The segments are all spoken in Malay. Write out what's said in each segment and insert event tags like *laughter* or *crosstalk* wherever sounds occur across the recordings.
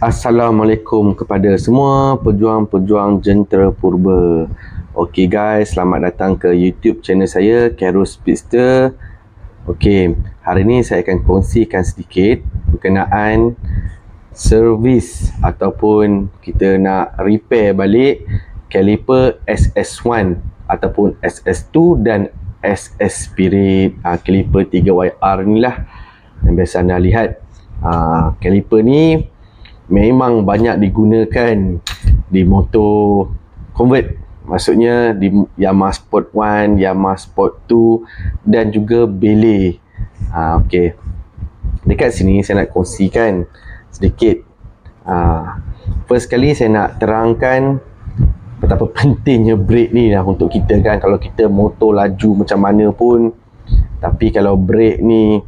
Assalamualaikum kepada semua pejuang-pejuang jentera purba. Okey guys, selamat datang ke YouTube channel saya Carol Speedster. Okey, hari ini saya akan kongsikan sedikit berkenaan servis ataupun kita nak repair balik caliper SS1 ataupun SS2 dan SS Spirit uh, caliper 3YR ni lah yang biasa anda lihat. Uh, caliper ni memang banyak digunakan di motor convert. Maksudnya di Yamaha Sport 1, Yamaha Sport 2 dan juga Bele. Ha, ok dekat sini saya nak kongsikan sedikit. Ha, first kali saya nak terangkan betapa *laughs* pentingnya brake ni lah untuk kita kan. Kalau kita motor laju macam mana pun tapi kalau brake ni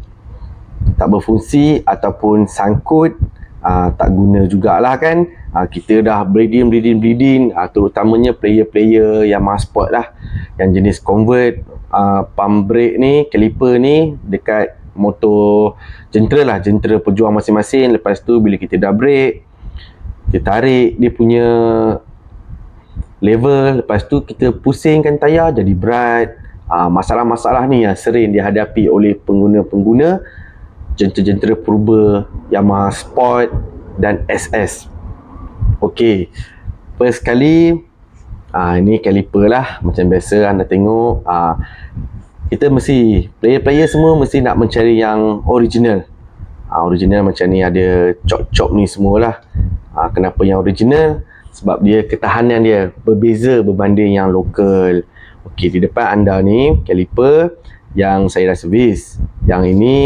tak berfungsi ataupun sangkut uh, tak guna jugalah kan? Uh, kita dah bleeding bleeding bleeding uh, terutamanya player-player yang mass sport lah. Yang jenis convert uh, pump brake ni caliper ni dekat motor jentera lah. Jentera pejuang masing-masing. Lepas tu bila kita dah brake kita tarik dia punya level. Lepas tu kita pusingkan tayar jadi berat. Masalah-masalah ni yang sering dihadapi oleh pengguna-pengguna jentera-jentera purba Yamaha Sport dan SS. Okey. First kali ah ini caliper lah macam biasa anda tengok ah kita mesti player-player semua mesti nak mencari yang original. Ah original macam ni ada chop-chop ni semualah. Ah kenapa yang original? Sebab dia ketahanan dia berbeza berbanding yang lokal. Okey, di depan anda ni caliper yang saya dah servis. Yang ini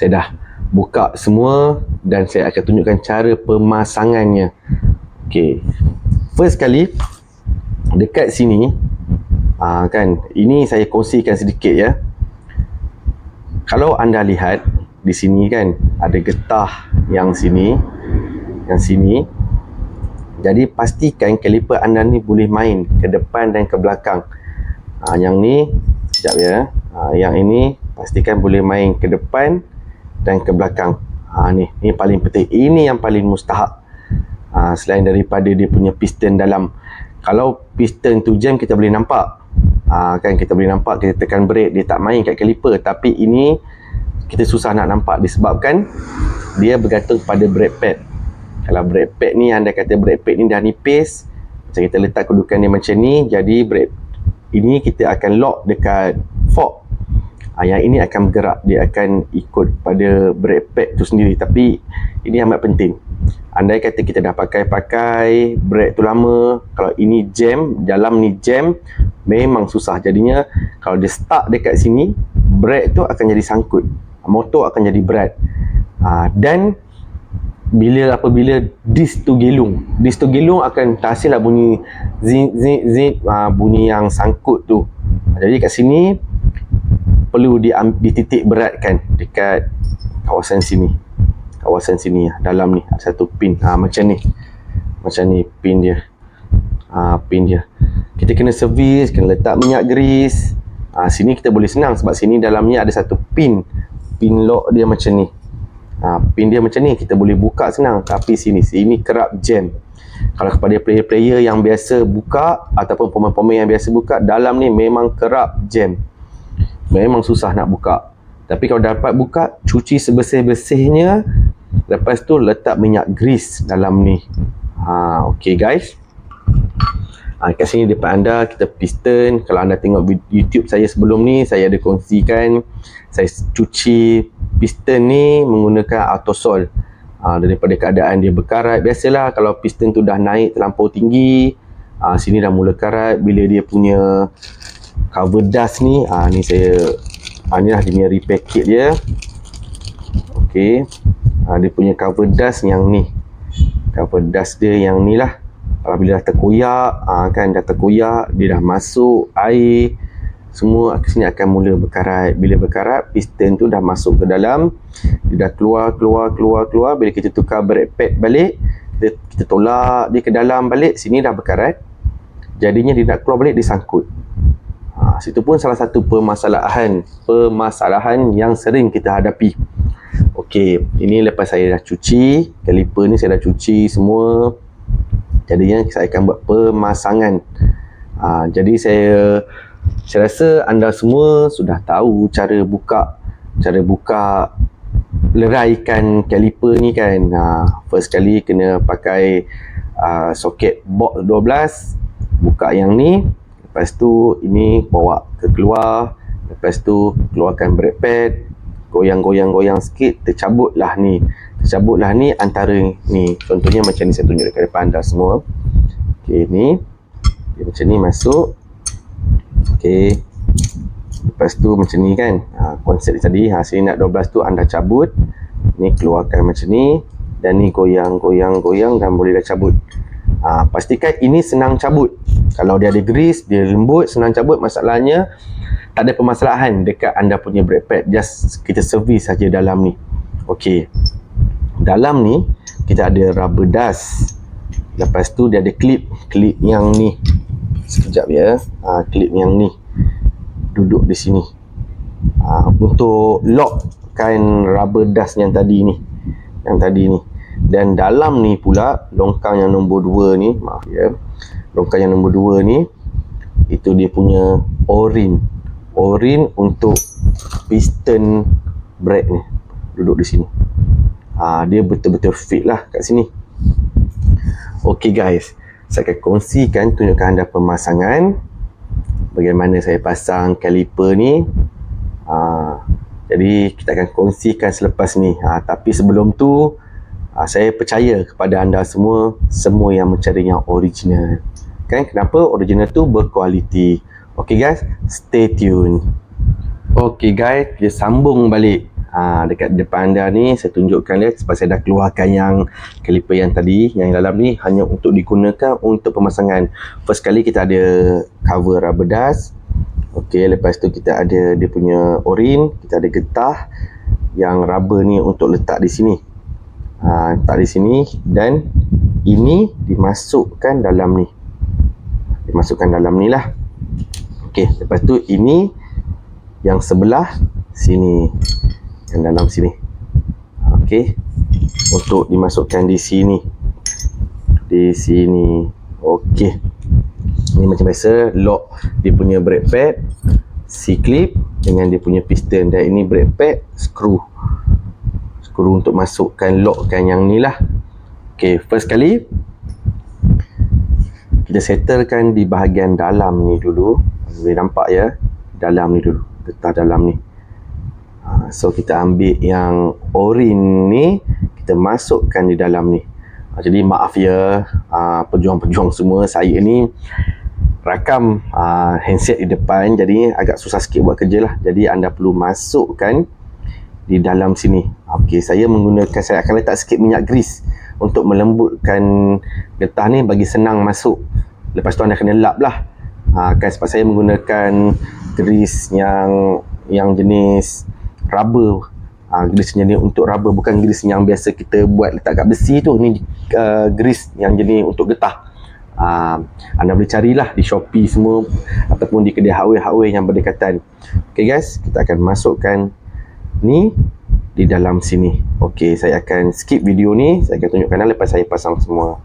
saya dah buka semua dan saya akan tunjukkan cara pemasangannya. Ok first kali dekat sini aa, ah, kan ini saya kongsikan sedikit ya. Kalau anda lihat di sini kan ada getah yang sini yang sini. Jadi pastikan kaliper anda ni boleh main ke depan dan ke belakang. Aa, ah, yang ni sekejap ya. Aa, ah, yang ini pastikan boleh main ke depan dan ke belakang. Ha ni, ni paling penting. Ini yang paling mustahak. Ha, selain daripada dia punya piston dalam. Kalau piston tu jam kita boleh nampak. Ha, kan kita boleh nampak kita tekan brake dia tak main kat caliper tapi ini kita susah nak nampak disebabkan dia bergantung pada brake pad. Kalau brake pad ni anda kata brake pad ni dah nipis macam kita letak kedudukan dia macam ni jadi brake ini kita akan lock dekat fork ha, yang ini akan bergerak. Dia akan ikut pada brake pad tu sendiri. Tapi ini amat penting. Andai kata kita dah pakai-pakai brake tu lama kalau ini jam dalam ni jam memang susah. Jadinya kalau dia stuck dekat sini brake tu akan jadi sangkut. Motor akan jadi berat ha, dan bila apabila dis tu gelung dis tu gelung akan terhasil lah bunyi zin zin zin ha, bunyi yang sangkut tu. Jadi kat sini perlu di, dititik beratkan dekat kawasan sini. Kawasan sini ya dalam ni ada satu pin. Ha, macam ni. Macam ni pin dia. Ha, pin dia. Kita kena servis kena letak minyak grease ha, sini kita boleh senang sebab sini dalam ni ada satu pin. Pin lock dia macam ni. Ha, pin dia macam ni kita boleh buka senang. Tapi sini sini kerap jam. Kalau kepada player-player yang biasa buka ataupun pemain-pemain yang biasa buka dalam ni memang kerap jam memang susah nak buka. Tapi kalau dapat buka cuci sebersih-bersihnya lepas tu letak minyak grease dalam ni. Ha, ok guys. Ha, kat sini depan anda kita piston. Kalau anda tengok youtube saya sebelum ni saya ada kongsikan saya cuci piston ni menggunakan autosol. Ha, daripada keadaan dia berkarat. Biasalah kalau piston tu dah naik terlampau tinggi ha, sini dah mula karat. Bila dia punya cover dust ni ah ni saya ah ni lah dia punya kit dia. Okey. Ah, dia punya cover dust yang ni. Cover dust dia yang ni lah. Apabila dah terkoyak ah, kan dah terkoyak dia dah masuk air semua sini akan mula berkarat. Bila berkarat piston tu dah masuk ke dalam. Dia dah keluar keluar keluar keluar. Bila kita tukar brake pad balik kita, kita tolak dia ke dalam balik sini dah berkarat. Jadinya dia nak keluar balik dia sangkut Ha, situ pun salah satu permasalahan permasalahan yang sering kita hadapi. Okey. Ini lepas saya dah cuci, kaliper ni saya dah cuci semua. Jadinya saya akan buat pemasangan. Ha, jadi saya saya rasa anda semua sudah tahu cara buka cara buka leraikan kaliper ni kan. Ha, first kali kena pakai uh, soket box 12, buka yang ni. Lepas tu ini bawa ke keluar. Lepas tu keluarkan brake pad, goyang-goyang-goyang sikit, tercabutlah ni. Tercabutlah ni antara ni. Contohnya macam ni saya tunjuk dekat depan anda semua. Okey ni. Okay, macam ni masuk. Okey. Lepas tu macam ni kan. Ha, konsep tadi. Ha, sini nak 12 tu anda cabut. Ni keluarkan macam ni. Dan ni goyang-goyang-goyang dan boleh dah cabut. Ha, pastikan ini senang cabut. Kalau dia ada grease, dia lembut, senang cabut. Masalahnya tak ada permasalahan dekat anda punya brake pad. Just kita servis saja dalam ni. Okey. Dalam ni kita ada rubber dust. Lepas tu dia ada clip clip yang ni. Sekejap ya. Ha, clip yang ni. Duduk di sini. Ha, untuk lockkan rubber dust yang tadi ni. Yang tadi ni. Dan dalam ni pula longkang yang nombor 2 ni maaf ya longkang yang nombor 2 ni itu dia punya o-ring o-ring untuk piston brake ni. Duduk di sini. Ha, dia betul-betul fit lah kat sini. Ok guys. Saya akan kongsikan tunjukkan anda pemasangan. Bagaimana saya pasang kaliper ni. Ha, jadi kita akan kongsikan selepas ni. Ha, tapi sebelum tu ha, saya percaya kepada anda semua semua yang mencari yang original kan kenapa original tu berkualiti. Okay guys, stay tune. Okay guys, kita sambung balik. Ha, dekat depan anda ni saya tunjukkan dia sebab saya dah keluarkan yang kaliper yang tadi yang dalam ni hanya untuk digunakan untuk pemasangan. First kali kita ada cover rubber dust. Ok lepas tu kita ada dia punya orin kita ada getah yang rubber ni untuk letak di sini. Ha, letak di sini dan ini dimasukkan dalam ni dimasukkan dalam ni lah Okey, lepas tu ini yang sebelah sini. Yang dalam sini. Okey. Untuk dimasukkan di sini. Di sini. Okey. Ini macam biasa lock dia punya brake pad, C-clip dengan dia punya piston dan ini brake pad screw. Screw untuk masukkan lockkan yang ni lah. Okey, first kali kita settlekan di bahagian dalam ni dulu. Boleh nampak ya? Dalam ni dulu. Getah dalam ni. Ha, so kita ambil yang orin ni kita masukkan di dalam ni. Ha, jadi maaf ya ha, pejuang-pejuang semua saya ni rakam handset di depan. Jadi agak susah sikit buat kerja lah. Jadi anda perlu masukkan di dalam sini. Ok saya menggunakan saya akan letak sikit minyak grease untuk melembutkan getah ni bagi senang masuk. Lepas tu anda kena lap lah ha, kan sebab saya menggunakan grease yang yang jenis rubber. Ha, grease jenis untuk rubber bukan grease yang biasa kita buat letak kat besi tu. Ni uh, grease yang jenis untuk getah. Ha, anda boleh carilah di Shopee semua ataupun di kedai hardware-hardware yang berdekatan. Ok guys kita akan masukkan ni di dalam sini. Ok saya akan skip video ni. Saya akan tunjukkan lepas saya pasang semua.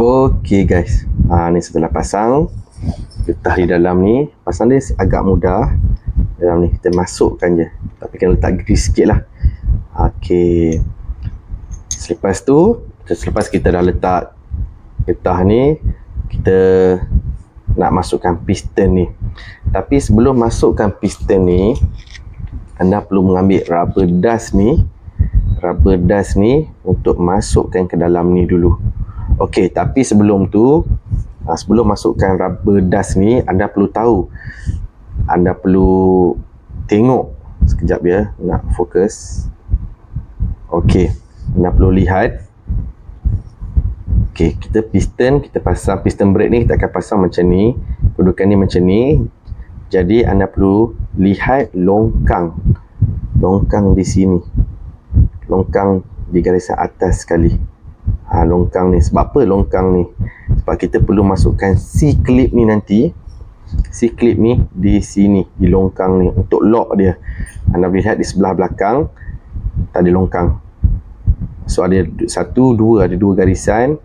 Ok guys. Ha, ni setelah pasang. Getah di dalam ni. Pasang dia agak mudah. Dalam ni kita masukkan je. Tapi kena letak grease sikit lah. Ok. Selepas tu selepas kita dah letak getah ni kita nak masukkan piston ni. Tapi sebelum masukkan piston ni anda perlu mengambil rubber dust ni rubber dust ni untuk masukkan ke dalam ni dulu. Okey, tapi sebelum tu uh, sebelum masukkan rubber dust ni anda perlu tahu. Anda perlu tengok sekejap ya nak fokus. Okey, anda perlu lihat. Okey, kita piston kita pasang piston brake ni kita akan pasang macam ni kedudukan ni macam ni jadi anda perlu lihat longkang. Longkang di sini. Longkang di garisan atas sekali. Ha, longkang ni. Sebab apa longkang ni? Sebab kita perlu masukkan C clip ni nanti. C clip ni di sini di longkang ni. Untuk lock dia. Anda lihat di sebelah belakang tak ada longkang. So ada satu dua. Ada dua garisan.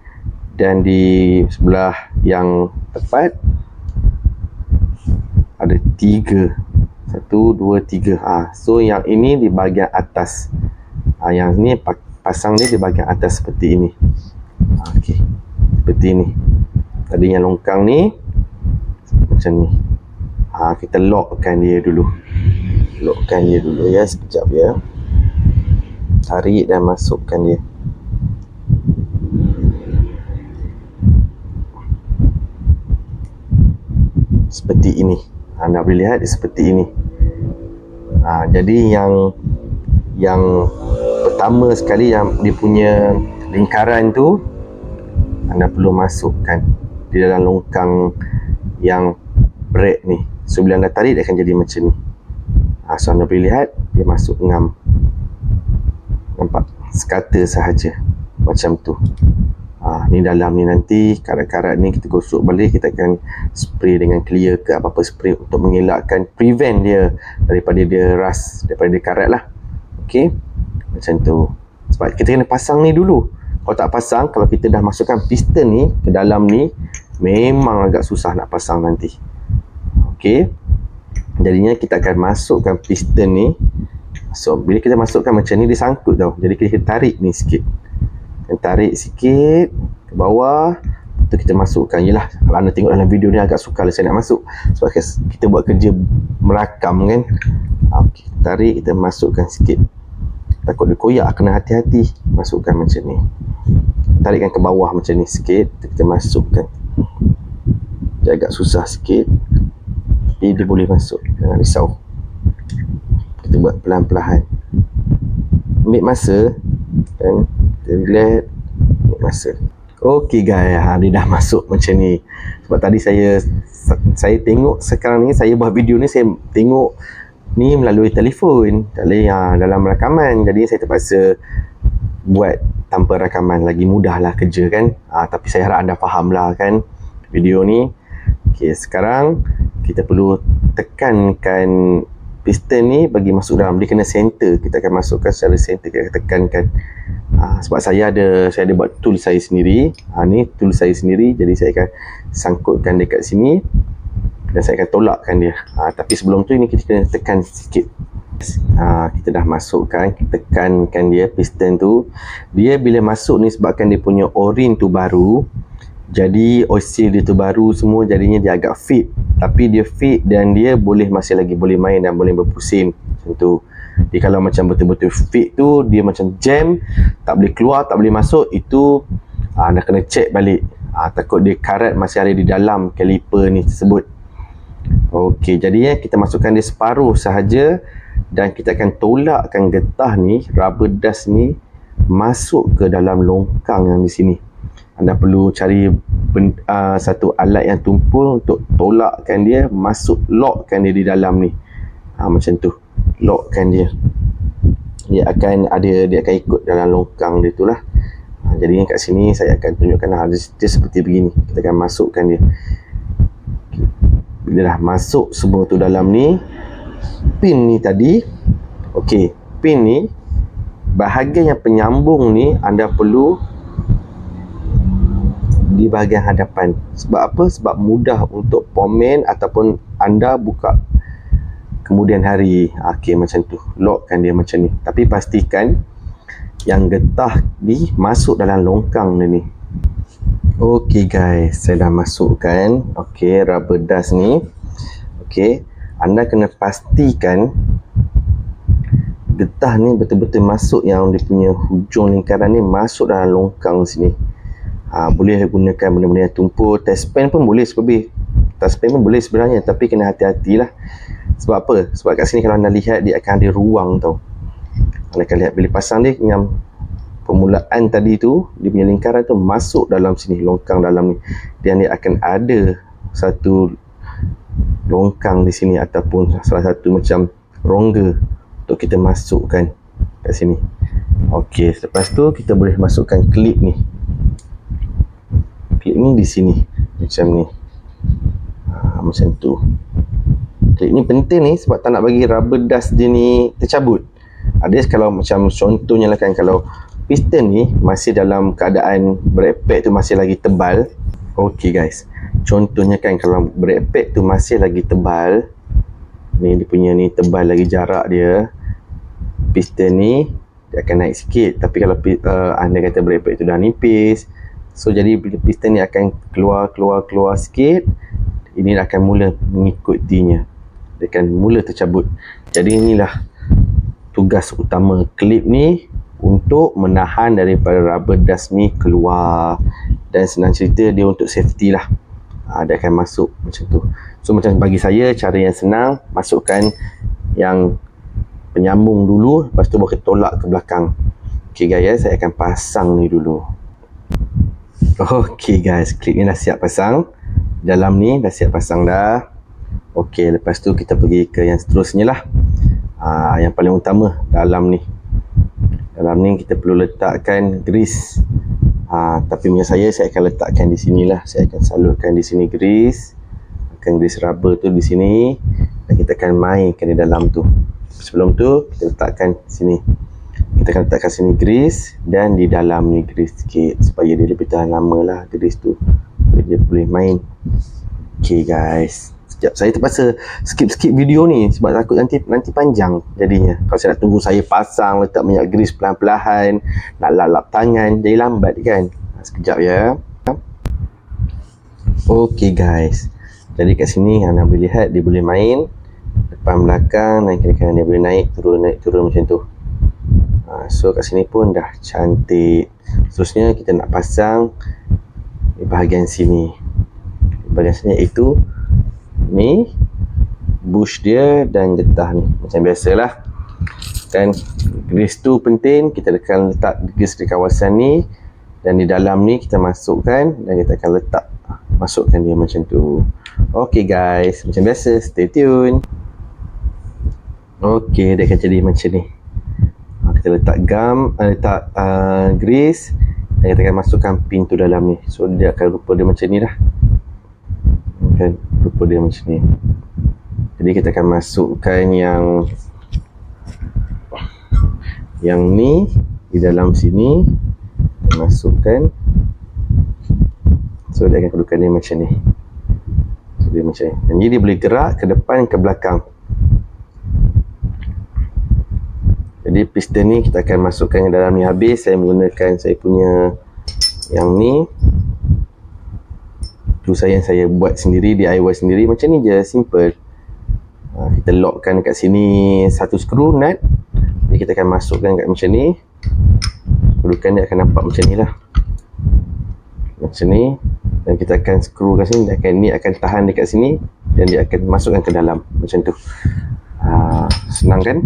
Dan di sebelah yang tepat ada tiga. Satu dua tiga. Ah so yang ini di bahagian atas. Ah yang ni pasang dia di bahagian atas seperti ini. Ah, okey seperti ini. Tadi yang longkang ni macam ni. Ha, kita lockkan dia dulu. Lockkan dia dulu ya sekejap ya. Tarik dan masukkan dia. Seperti ini anda boleh lihat seperti ini. Ha, jadi yang yang pertama sekali yang dia punya lingkaran tu anda perlu masukkan di dalam longkang yang break ni. So bila anda tarik dia akan jadi macam ni. Ha, so anda boleh lihat dia masuk ngam nampak sekata sahaja macam tu ha, ni dalam ni nanti karat-karat ni kita gosok balik kita akan spray dengan clear ke apa-apa spray untuk mengelakkan prevent dia daripada dia rust daripada dia karat lah. Ok macam tu. Sebab kita kena pasang ni dulu. Kalau tak pasang kalau kita dah masukkan piston ni ke dalam ni memang agak susah nak pasang nanti. Ok jadinya kita akan masukkan piston ni. So bila kita masukkan macam ni dia sangkut tau. Jadi kita tarik ni sikit tarik sikit ke bawah. Tu kita masukkan. Yelah kalau anda tengok dalam video ni agak sukar lah saya nak masuk. Sebab kita buat kerja merakam kan. Ok tarik kita masukkan sikit. Takut dia koyak kena hati-hati masukkan macam ni. Tarikkan ke bawah macam ni sikit kita masukkan. Dia agak susah sikit. Tapi dia boleh masuk. Jangan risau. Kita buat pelan-pelan ambil masa dan kita relax ambil masa. Ok guys ha, dia dah masuk macam ni. Sebab tadi saya saya tengok sekarang ni saya buat video ni saya tengok ni melalui telefon. Dalam, ha, dalam rakaman. Jadi saya terpaksa buat tanpa rakaman. Lagi mudah lah kerja kan? Ha, tapi saya harap anda faham lah kan video ni. Ok sekarang kita perlu tekankan piston ni bagi masuk dalam dia kena center. Kita akan masukkan secara center kita tekankan. Ha, sebab saya ada saya ada buat tool saya sendiri. Ha, ni tool saya sendiri jadi saya akan sangkutkan dekat sini dan saya akan tolakkan dia. Ha, tapi sebelum tu ini kita kena tekan sikit. Ha, kita dah masukkan kita tekankan dia piston tu. Dia bila masuk ni sebabkan dia punya o-ring tu baru jadi oil dia tu baru semua jadinya dia agak fit tapi dia fit dan dia boleh masih lagi boleh main dan boleh berpusing. Macam tu. Jadi kalau macam betul-betul fit tu dia macam jam tak boleh keluar tak boleh masuk itu aa, anda kena check balik. Aa, takut dia karat masih ada di dalam caliper ni tersebut. Okey, jadinya kita masukkan dia separuh sahaja dan kita akan tolakkan getah ni rubber dust ni masuk ke dalam longkang yang di sini anda perlu cari ben, uh, satu alat yang tumpul untuk tolakkan dia masuk lockkan dia di dalam ni. Ha, macam tu lockkan dia. Dia akan ada dia akan ikut dalam longkang dia tu lah. Ha, jadi kat sini saya akan tunjukkan ha, dia, seperti begini. Kita akan masukkan dia. Bila dah masuk semua tu dalam ni pin ni tadi okey pin ni bahagian yang penyambung ni anda perlu di bahagian hadapan. Sebab apa? Sebab mudah untuk pomen ataupun anda buka kemudian hari. Okey macam tu. Lockkan dia macam ni. Tapi pastikan yang getah ni masuk dalam longkang ni. Okey guys. Saya dah masukkan. Okey rubber dust ni. Okey anda kena pastikan getah ni betul-betul masuk yang dia punya hujung lingkaran ni masuk dalam longkang sini ha, boleh gunakan benda-benda yang tumpul. Test pen pun boleh sebab test pen pun boleh sebenarnya tapi kena hati-hati lah sebab apa? sebab kat sini kalau anda lihat dia akan ada ruang tau. Anda akan lihat bila pasang dia yang permulaan tadi tu dia punya lingkaran tu masuk dalam sini longkang dalam ni. Dan dia akan ada satu longkang di sini ataupun salah satu macam rongga untuk kita masukkan kat sini. Ok lepas tu kita boleh masukkan klip ni klip ni di sini. Macam ni. Ha, macam tu. Klip ni penting ni sebab tak nak bagi rubber dust dia ni tercabut. Ada kalau macam contohnya lah kan kalau piston ni masih dalam keadaan brake pad tu masih lagi tebal. Ok guys. Contohnya kan kalau brake pad tu masih lagi tebal ni dia punya ni tebal lagi jarak dia piston ni dia akan naik sikit. Tapi kalau uh, anda kata brake pad tu dah nipis so jadi bila piston ni akan keluar keluar keluar sikit ini akan mula mengikutinya dia akan mula tercabut. Jadi inilah tugas utama klip ni untuk menahan daripada rubber dust ni keluar. Dan senang cerita dia untuk safety lah. Ha, dia akan masuk macam tu. So macam bagi saya cara yang senang masukkan yang penyambung dulu lepas tu baru tolak ke belakang. Ok guys saya akan pasang ni dulu ok guys. Klip ni dah siap pasang. Dalam ni dah siap pasang dah. Ok lepas tu kita pergi ke yang seterusnya lah. Ha, yang paling utama dalam ni. Dalam ni kita perlu letakkan grease. Ha, tapi punya saya saya akan letakkan di sini lah. Saya akan salurkan di sini grease. Akan grease rubber tu di sini. Dan kita akan mainkan di dalam tu. Sebelum tu kita letakkan sini kita akan letakkan sini grease dan di dalam ni grease sikit supaya dia lebih tahan lama lah grease tu. Supaya dia boleh main. Ok guys. Sekejap. Saya terpaksa skip-skip video ni sebab takut nanti nanti panjang jadinya. Kalau saya nak tunggu saya pasang letak minyak grease pelan-pelan nak lap-lap tangan jadi lambat kan? Sekejap ya. Ok guys. Jadi kat sini anda boleh lihat dia boleh main. Depan belakang naik kanan dia boleh naik turun naik turun macam tu ha, so kat sini pun dah cantik. Seterusnya kita nak pasang di bahagian sini. Di bahagian sini iaitu ni bush dia dan getah ni. Macam biasalah. Kan grease tu penting. Kita akan letak grease di kawasan ni. Dan di dalam ni kita masukkan dan kita akan letak masukkan dia macam tu. Ok guys. Macam biasa stay tune. Okey, dia akan jadi macam ni. Kita letak gam, uh, letak uh, grease dan kita akan masukkan pintu dalam ni. So dia akan rupa dia macam ni lah. Kan, rupa dia macam ni. Jadi kita akan masukkan yang yang ni di dalam sini masukkan so dia akan kedudukan dia macam ni so dia macam ni dan dia boleh gerak ke depan ke belakang jadi piston ni kita akan masukkan ke dalam ni. Habis saya menggunakan saya punya yang ni. Tu saya yang saya buat sendiri DIY sendiri. Macam ni je simple. Ha, kita lockkan kat sini satu skru nut. Jadi kita akan masukkan kat macam ni. Kedudukan dia akan nampak macam ni lah. Macam ni. Dan kita akan skru kat sini. Dan ni akan tahan dekat sini. Dan dia akan masukkan ke dalam. Macam tu. Ha, senang kan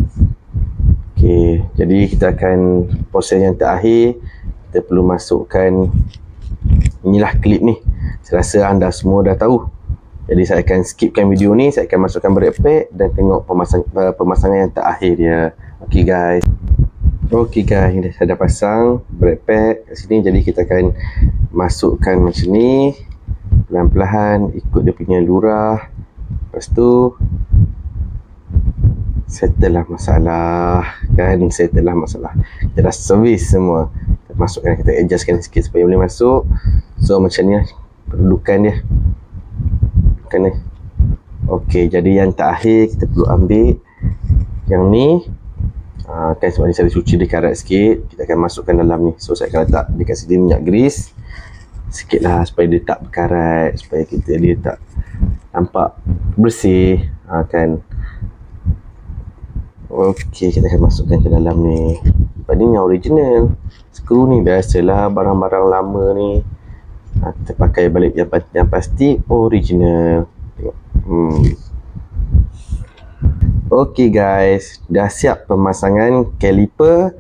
Okey, jadi kita akan proses yang terakhir kita perlu masukkan inilah klip ni. Saya rasa anda semua dah tahu. Jadi saya akan skipkan video ni, saya akan masukkan brake pad dan tengok pemasang, uh, pemasangan yang terakhir dia. Okey guys. Okey guys, saya dah pasang brake pad kat sini jadi kita akan masukkan macam ni pelan-pelan ikut dia punya lurah. Lepas tu settle lah masalah kan? Settle lah masalah. Kita dah servis semua. Kita masukkan kita adjustkan sikit supaya boleh masuk. So macam ni lah. Perlukan dia. Kan ni? Ok jadi yang terakhir kita perlu ambil yang ni. Uh, kan sebab ni saya cuci dia karat sikit. Kita akan masukkan dalam ni. So saya akan letak dekat sini minyak grease sikit lah supaya dia tak berkarat supaya kita dia tak nampak bersih. Uh, kan Okey, kita akan masukkan ke dalam ni. Lepas ni original. Skru ni biasalah barang-barang lama ni. Ha, kita pakai balik yang, yang pasti original. Tengok. Hmm. Okey guys, dah siap pemasangan caliper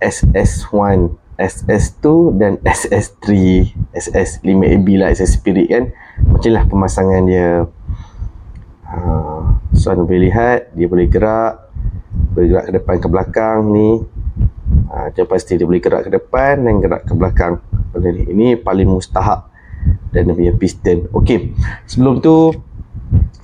SS1, SS2 dan SS3. SS5AB lah, SS Spirit kan. Macam lah pemasangan dia. Ha. So anda boleh lihat dia boleh gerak Boleh gerak ke depan ke belakang ni ha, Dia pasti dia boleh gerak ke depan dan gerak ke belakang Benda ni. Ini paling mustahak Dan dia punya piston Okey Sebelum tu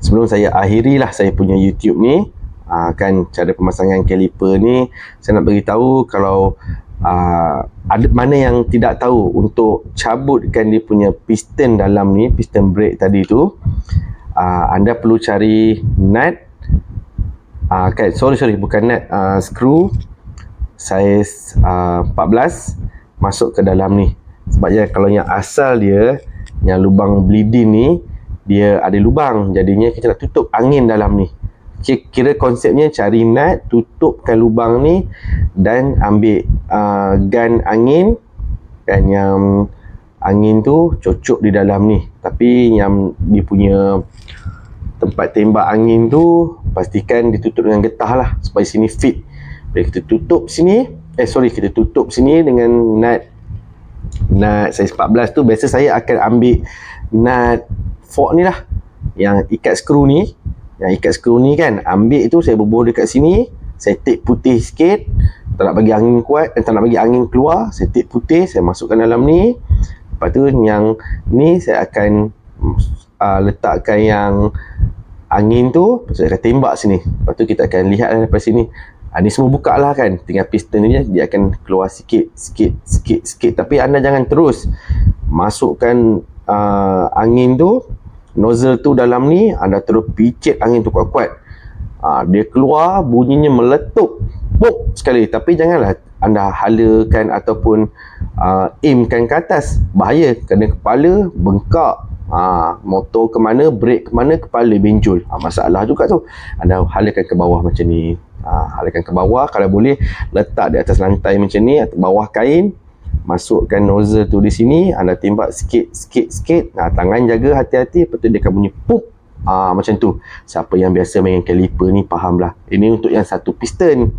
Sebelum saya akhiri lah saya punya YouTube ni uh, kan cara pemasangan caliper ni saya nak beritahu kalau uh, ada mana yang tidak tahu untuk cabutkan dia punya piston dalam ni piston brake tadi tu uh, anda perlu cari nut uh, kan sorry sorry bukan nut uh, screw saiz uh, 14 masuk ke dalam ni. Sebabnya kalau yang asal dia yang lubang bleeding ni dia ada lubang. Jadinya kita nak tutup angin dalam ni. Kira konsepnya cari nut tutupkan lubang ni dan ambil uh, gun angin. Kan yang angin tu cocok di dalam ni tapi yang dia punya tempat tembak angin tu pastikan ditutup dengan getah lah supaya sini fit. Bila kita tutup sini eh sorry kita tutup sini dengan nut. Nut saiz 14 tu biasa saya akan ambil nut fork ni lah. Yang ikat skru ni yang ikat skru ni kan ambil tu saya bubuh dekat sini saya tape putih sikit. Tak nak bagi angin kuat eh, tak nak bagi angin keluar saya tape putih saya masukkan dalam ni lepas tu yang ni saya akan uh, letakkan yang angin tu saya akan tembak sini. Lepas tu kita akan lihat daripada sini. Ha, ni semua buka lah kan tinggal piston ni dia akan keluar sikit sikit sikit sikit. Tapi anda jangan terus masukkan uh, angin tu nozzle tu dalam ni anda terus picit angin tu kuat-kuat ha, dia keluar bunyinya meletup puk sekali. Tapi janganlah anda halakan ataupun uh, aimkan ke atas. Bahaya. Kena kepala bengkak. Ha, motor ke mana brake ke mana kepala benjol. Ha, masalah juga tu. Anda halakan ke bawah macam ni. Ha, halakan ke bawah. Kalau boleh letak di atas lantai macam ni atau bawah kain. Masukkan nozzle tu di sini. Anda tembak sikit sikit sikit. Nah, tangan jaga hati-hati. Lepas tu dia akan bunyi pup ah, macam tu. Siapa yang biasa main caliper ni faham lah ini untuk yang satu piston.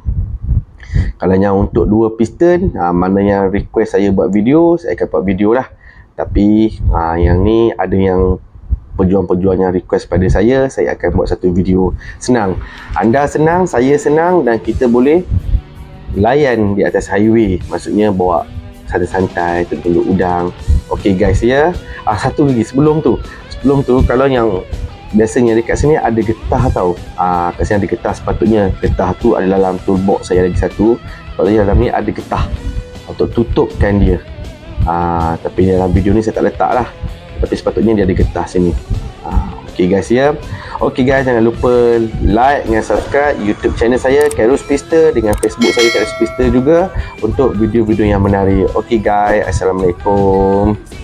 Kalau yang untuk dua piston ah, mana yang request saya buat video saya akan buat video lah. Tapi ah, yang ni ada yang pejuang-pejuang yang request pada saya saya akan buat satu video senang. Anda senang saya senang dan kita boleh layan di atas highway. Maksudnya bawa santai-santai tunduk udang. Ok guys ya. Ah, satu lagi sebelum tu. Sebelum tu kalau yang biasanya dekat sini ada getah tau. Ah, kat sini ada getah. Sepatutnya getah tu ada dalam toolbox saya lagi satu. Sepatutnya dalam ni ada getah untuk tutupkan dia. Ah, tapi dalam video ni saya tak letak lah. Tapi sepatutnya dia ada getah sini. Ah, ok guys ya. Ok guys jangan lupa like dan subscribe YouTube channel saya Karus Pista dengan Facebook saya Karus Pista juga untuk video-video yang menarik. Ok guys Assalamualaikum.